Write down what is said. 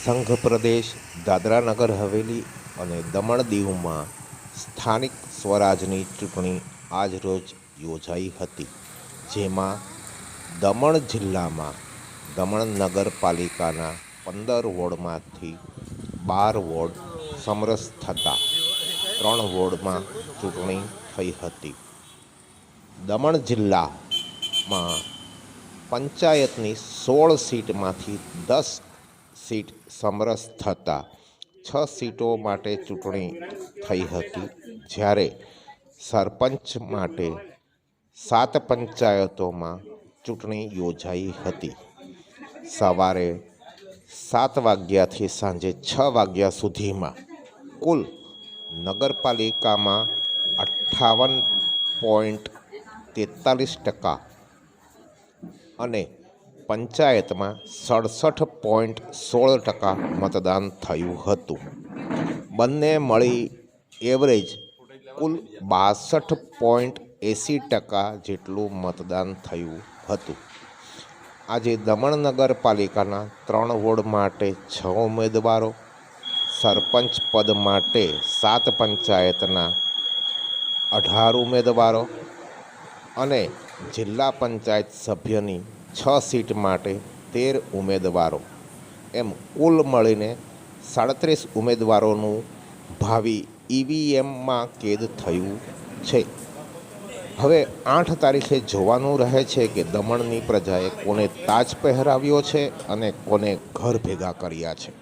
સંઘ પ્રદેશ દાદરાનગર હવેલી અને દમણ દીવમાં સ્થાનિક સ્વરાજની ચૂંટણી આજરોજ યોજાઈ હતી, જેમાં દમણ જિલ્લામાં દમણ નગરપાલિકાના પંદર વોર્ડમાંથી બાર વોર્ડ સમરસ થતાં ત્રણ વોર્ડમાં ચૂંટણી થઈ હતી. દમણ જિલ્લામાં પંચાયતની સોળ સીટમાંથી દસ સીટ સમરસ થતાં છ સીટો માટે ચૂંટણી થઈ હતી. જ્યારે સરપંચ માટે સાત પંચાયતોમાં ચૂંટણી યોજાઈ હતી. સવારે સાત વાગ્યાથી સાંજે છ વાગ્યા સુધીમાં કુલ નગરપાલિકામાં અઠ્ઠાવન પોઈન્ટ તેતાલીસ ટકા અને પંચાયતમાં સડસઠ પોઈન્ટ સોળ ટકા મતદાન થયું હતું. બંને મળી એવરેજ કુલ બાસઠ પોઈન્ટ એંસી ટકા જેટલું મતદાન થયું હતું. આજે દમણ નગરપાલિકાના ત્રણ વોર્ડ માટે છ ઉમેદવારો, સરપંચ પદ માટે સાત પંચાયતના અઢાર ઉમેદવારો અને જિલ્લા પંચાયત સભ્યની છ સીટ માટે તેર ઉમેદવારો. એમ કુલ મળીને સાડત્રીસ ઉમેદવારોનું ભાવિ ઈવીએમમાં કેદ થયું છે. હવે આઠ તારીખે જોવાનું રહે છે કે દમણની પ્રજાએ કોને તાજ પહેરાવ્યો છે અને કોને ઘર ભેગા કર્યા છે.